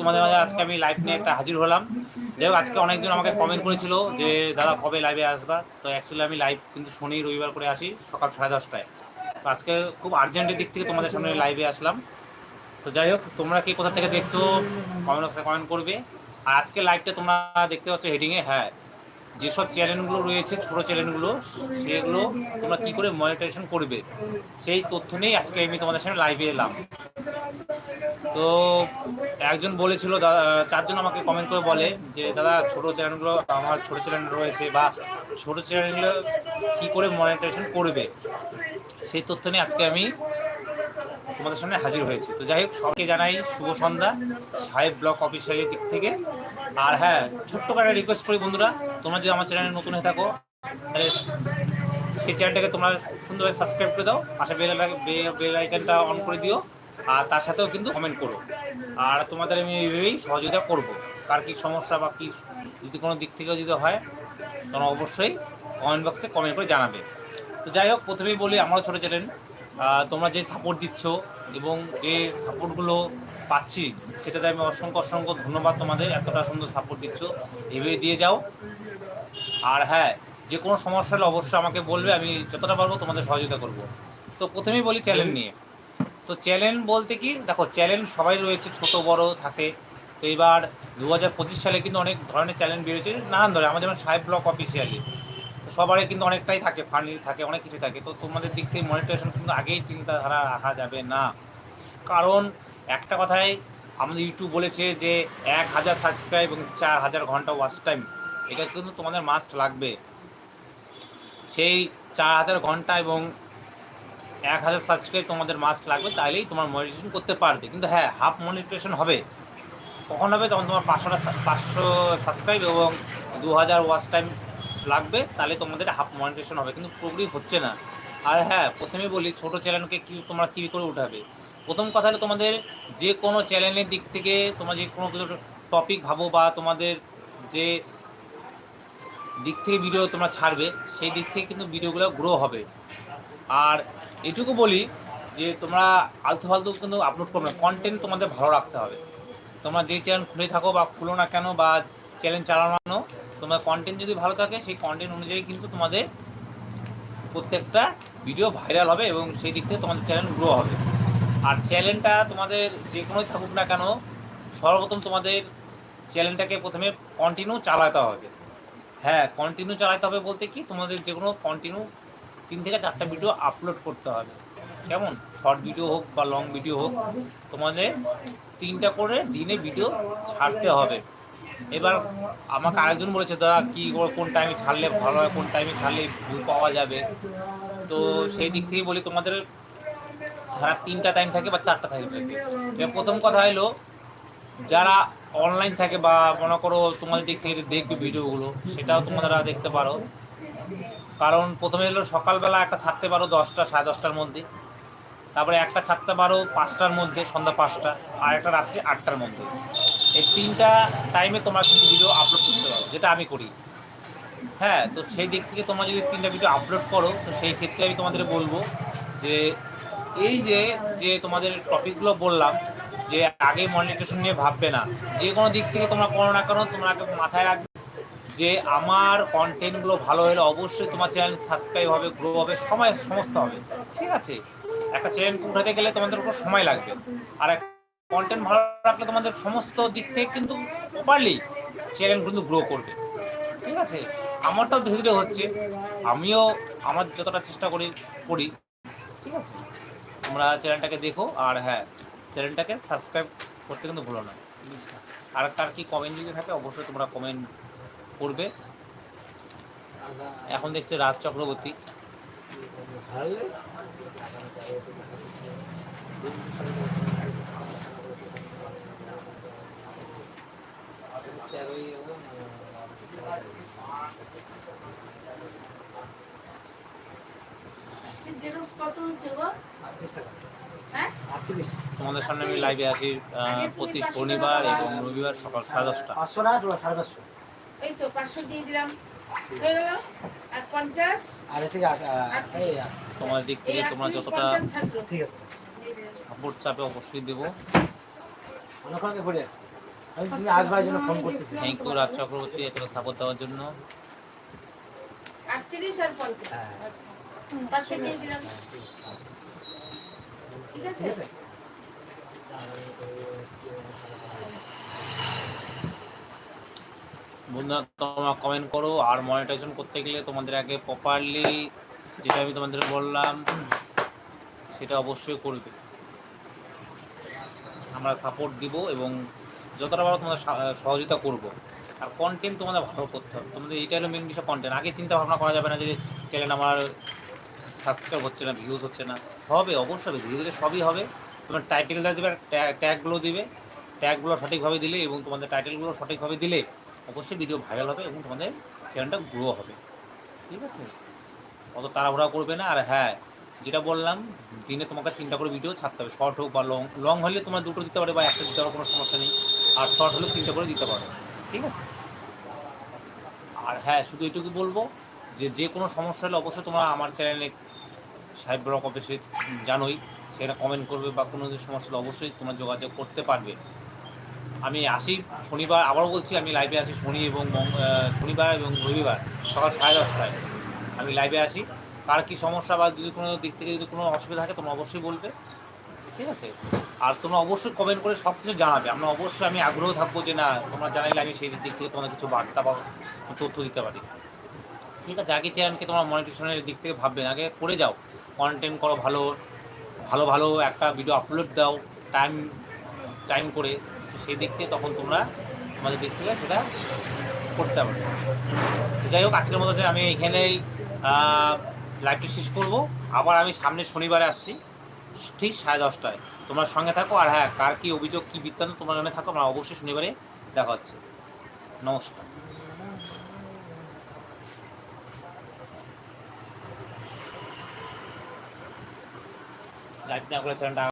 তোমাদের মাঝে আজকে আমি লাইভ নিয়ে একটা হাজির হলাম। যাই হোক, আজকে অনেকজন আমাকে কমেন্ট করেছিল যে, দাদা, কবে লাইভে আসবা? তো অ্যাকচুয়ালি আমি লাইভ কিন্তু শনি রবিবার করে আসি সকাল সাড়ে দশটায়। তো আজকে খুব আর্জেন্টের দিক থেকে তোমাদের সামনে লাইভে আসলাম। তো যাই হোক, তোমরা কি কোথা থেকে দেখছ কমেন্ট বক্সে কমেন্ট করবে। আর আজকে লাইভটা তোমরা দেখতে পাচ্ছ হেডিংয়ে হ্যাঁ। যেসব চ্যানেলগুলো রয়েছে, ছোটো চ্যানেলগুলো সেগুলো তোমরা কী করে মনিটাইজেশন করবে, সেই তথ্য নিয়েই আজকে আমি তোমাদের সামনে লাইভে এলাম। তো একজন বলেছিল চারজন আমাকে কমেন্ট করে বলে যে, দাদা, ছোট চ্যানেলগুলো, আমার ছোট চ্যানেল রয়েছে বা ছোট চ্যানেলগুলো কী করে মনিটাইজেশন করবে? সেই তথ্য নিয়ে আজকে আমি তোমাদের সামনে হাজির হয়েছি। তো যাই হোক সবকে জানাই শুভ সন্ধ্যা, সাহেব ব্লক অফিসিয়ালের দিক থেকে। আর হ্যাঁ ছোট্ট করে রিকোয়েস্ট করি বন্ধুরা, তোমরা যদি আমার চ্যানেলে নতুন হয়ে থাকো, তাহলে সেই চ্যানেলটাকে তোমরা সুন্দরভাবে সাবস্ক্রাইব করে দাও। পাশে বেল বেল আইকনটা অন করে দিও। আর তার সাথেও কিন্তু কমেন্ট করো। আর তোমাদের আমি এইভাবেই সহযোগিতা করব। কার কী সমস্যা বা কী যদি কোনো দিক থেকেও যদি হয়, তোমরা অবশ্যই কমেন্ট বক্সে কমেন্ট করে জানাবে। তো যাই হোক, প্রথমেই বলি, আমারও ছোটো চ্যানেল তোমরা যে সাপোর্ট দিচ্ছ এবং যে সাপোর্টগুলো পাচ্ছি, সেটাতে আমি অসংখ্য অসংখ্য ধন্যবাদ তোমাদের, এতটা সুন্দর সাপোর্ট দিচ্ছ। এভাবে দিয়ে যাও। আর হ্যাঁ যে কোনো সমস্যা হলে অবশ্যই আমাকে বলবে, আমি যতটা পারব তোমাদের সহযোগিতা করব। তো প্রথমেই বলি চ্যালেঞ্জ নিয়ে। তো চ্যালেঞ্জ বলতে কি, দেখো চ্যালেঞ্জ সবাই রয়েছে, ছোট, বড় থাকে। তো এবার দু হাজার পঁচিশ সালে কিন্তু অনেক ধরনের চ্যালেঞ্জ বেরিয়েছে নানান ধরনের। আমাদের সাহেব ব্লক অফিসিয়ালি সবারই কিন্তু অনেকটাই থাকে, ফান্ডি থাকে, অনেক কিছু থাকে। তো তোমাদের দিক থেকে মনিটাইজেশন কিন্তু আগেই চিন্তাধারা রাখা যাবে না। কারণ একটা কথাই আমাদের ইউটিউব বলেছে যে এক হাজার সাবস্ক্রাইব এবং চার হাজার ঘণ্টা ওয়াচ টাইম এটা কিন্তু তোমাদের মাস্ট লাগবে। সেই চার হাজার ঘণ্টা এবং এক হাজার সাবস্ক্রাইব তোমাদের মাস্ট লাগবে তাহলেই তোমার মনিটাইজেশন করতে পারবে। কিন্তু হ্যাঁ হাফ মনিটাইজেশন হবে। কখন হবে তখন তোমার পাঁচশোটা পাঁচশো সাবস্ক্রাইব এবং দু হাজার ওয়াচ টাইম লাগবে তাহলে তোমাদের হাফ মনিটাইজেশন হবে। কিন্তু পুরোপুরি হচ্ছে না। আর হ্যাঁ প্রথমে বলি, ছোটো চ্যানেলকে কী তোমরা কী করে উঠাবে? প্রথম কথা হলো তোমাদের যে কোনো চ্যানেলের দিক থেকে তোমরা যে কোনো কিছু টপিক ভাবো বা তোমাদের যে দিক থেকে ভিডিও তোমরা ছাড়বে, সেই দিক থেকে কিন্তু ভিডিওগুলো গ্রো হবে। আর এটুকু বলি যে তোমরা আলতু ফালতু কিন্তু আপলোড করবে না। কন্টেন্ট তোমাদের ভালো রাখতে হবে। তোমরা যে চ্যানেল খুলে থাকো বা খুলো না কেন বা চ্যানেল চালানো তোমার কন্টেন্ট যদি ভালো থাকে, সেই কন্টেন্ট অনুযায়ী কিন্তু তোমাদের প্রত্যেকটা ভিডিও ভাইরাল হবে এবং সেই দিক থেকে তোমাদের চ্যানেল গ্রো হবে। আর চ্যানেলটা তোমাদের যে কোনোই থাকুক না কেন, সর্বপ্রথম তোমাদের চ্যানেলটাকে প্রথমে কন্টিনিউ চালাতে হবে। হ্যাঁ কন্টিনিউ চালাতে হবে বলতে কি, তোমাদের যে কোনো কন্টিনিউ তিন থেকে চারটা ভিডিও আপলোড করতে হবে। কেমন? শর্ট ভিডিও হোক বা লং ভিডিও হোক, তোমাদের তিনটা করে দিনে ভিডিও ছাড়তে হবে। এবার আমাকে আরেকজন বলেছে, দাদা, কী কোন টাইমে ছাড়লে ভালো হয়, কোন টাইমে ছাড়লে ভিউ পাওয়া যাবে? তো সেই দিক থেকে বলি, তোমাদের সারা তিনটা টাইম থাকে বা চারটা টাইম থাকে। এবার প্রথম কথা হলো, যারা অনলাইন থাকে বা মনে করো তোমাদের দিক থেকে দেখবে ভিডিওগুলো সেটাও তোমরা দেখতে পারো। কারণ প্রথমে হলো সকালবেলা একটা ছাড়তে পারো দশটা, সাড়ে দশটার মধ্যে। তারপরে একটা ছাড়তে পারো পাঁচটার মধ্যে, সন্ধ্যা পাঁচটা, আর একটা রাত্রি আটটার মধ্যে। এই তিনটা টাইমে তোমরা কিন্তু ভিডিও আপলোড করতে পারো, যেটা আমি করি। হ্যাঁ তো সেই দিক থেকে তোমরা যদি তিনটা ভিডিও আপলোড করো, তো সেই ক্ষেত্রে আমি তোমাদের বলব যে, এই যে যে তোমাদের টপিকগুলো বললাম, যে আগে মনিটেশন নিয়ে ভাববে না, যে কোনো দিক থেকে তোমরা করো না কেন তোমরা আগে মাথায় রাখবে যে আমার কন্টেন্টগুলো ভালো হলে অবশ্যই তোমার চ্যানেল সাবস্ক্রাইব হবে গ্রো হবে, সময় সমস্ত হবে। ঠিক আছে? একটা চ্যানেল উঠাতে গেলে তোমাদের উপর সময় লাগবে। আর কন্টেন্ট ভালো রাখলে তোমাদের সমস্ত দিক থেকে কিন্তু প্রপারলি চ্যানেল কিন্তু গ্রো করবে। ঠিক আছে? আমারটাও ধীরে ধীরে হচ্ছে। আমিও আমার যতটা চেষ্টা করি করি। ঠিক আছে? তোমরা চ্যানেলটাকে দেখো। আর হ্যাঁ চ্যানেলটাকে সাবস্ক্রাইব করতে কিন্তু ভুলো না। আর কার কি কমেন্ট যদি থাকে, অবশ্যই তোমরা কমেন্ট করবে এখন দেখছি রাজ চক্রবর্তী। হ্যাঁ? তোমাদের সামনে আমি লাইভে আসি প্রতি শনিবার এবং রবিবার সকাল সাড়ে দশটা। পাঁচশো না সাড়ে পাঁচশো। এই তো পাঁচশো দিয়ে দিলাম। হয়ে গেল? আর পঞ্চাশ? আর এসে আ- আ- এই তোমার দিক থেকে তোমরা যতটা ঠিক আছে। সাপোর্ট চাপে অবশ্যই দেবো। অনেকক্ষণকে ঘুরে আসছি। আমি তুমি আসবার জন্য ফোন করতেছি। থ্যাংক ইউ রাজ চক্রবর্তী এতটা সাপোর্ট দেওয়ার জন্য। আটত্রিশ আর পঞ্চাশ। হ্যাঁ। আচ্ছা। পাঁচশো দিয়ে দিলাম। ঠিক আছে। ঠিক আছে? বন্ধুরা, তোমরা কমেন্ট করো আর মনিটাইজেশন করতে গেলে তোমাদের আগে প্রপারলি যেটা আমি তোমাদের বললাম, সেটা অবশ্যই করবে। আমরা সাপোর্ট দিব এবং যতটা পারো তোমাদের সহযোগিতা করব। আর কন্টেন্ট তোমাদের ভালো করতে হবে। তোমাদের এইটা হলো মেন বিষয় কন্টেন্ট আগে চিন্তা ভাবনা করা যাবে না যে চ্যানেল আমার সাবস্ক্রাইব হচ্ছে না ভিউজ হচ্ছে না। হবে, অবশ্যই হবে। ধীরে ধীরে সবই হবে। তোমার টাইটেলটা দেবে ট্যাগগুলো দিবে। ট্যাগগুলো সঠিকভাবে দিলে এবং তোমাদের টাইটেলগুলো সঠিকভাবে দিলে অবশ্যই ভিডিও ভাইরাল হবে এবং তোমাদের চ্যানেলটা গ্রো হবে। ঠিক আছে? অত তাড়াহুড়া করবে না। আর হ্যাঁ যেটা বললাম, দিনে তোমাকে তিনটা করে ভিডিও ছাড়তে হবে। শর্ট হোক বা লং লং হলে তোমার দুটো দিতে পারে বা একটা দিতে পারো, কোনো সমস্যা নেই। আর শর্ট হলে তিনটা করে দিতে পারো। ঠিক আছে? আর হ্যাঁ শুধু এটুকু বলব যে যে কোনো সমস্যা হলে অবশ্যই তোমরা আমার চ্যানেলে সাহেব ব্লক অফিসে জানোই। সেটা কমেন্ট করবে বা কোনো যদি সমস্যা হলে অবশ্যই তোমরা যোগাযোগ করতে পারবে। আমি আসি শনিবার, আবারও বলছি আমি লাইভে আসি শনি এবং শনিবার এবং রবিবার, সকাল সাড়ে দশটায়। আমি লাইভে আসি কার কী সমস্যা বা যদি কোনো দিক থেকে যদি কোনো অসুবিধা থাকে তোমরা অবশ্যই বলবে। ঠিক আছে? আর তোমরা অবশ্যই কমেন্ট করে সব কিছু জানাবে। আমরা অবশ্যই, আমি আগ্রহ থাকব যে না, তোমরা জানাইলে আমি সেই দিক থেকে তোমাদের কিছু বার্তা বা তথ্য দিতে পারি। ঠিক আছে? আগে চ্যানেলকে তোমার মনিটেশনের দিক থেকে ভাববে আগে করে যাও। কন্টেন্ট করো ভালো ভালো ভালো একটা ভিডিও আপলোড দাও। টাইম টাইম করে সেই দিক থেকে তখন তোমরা তোমাদের দিক থেকে সেটা করতে পারবে। যাই হোক, আজকের মতো আমি এখানেই লাইভটি শেষ করব। আবার আমি সামনের শনিবারে আসছি, ঠিক সাড়ে দশটায়। তোমার সঙ্গে থাকো, আর হ্যাঁ কার কী অভিযোগ, কী বৃত্তান্ত তোমার মনে থাকো, আমরা অবশ্যই শনিবারে দেখা হচ্ছে। নমস্কার। লাইভ না করে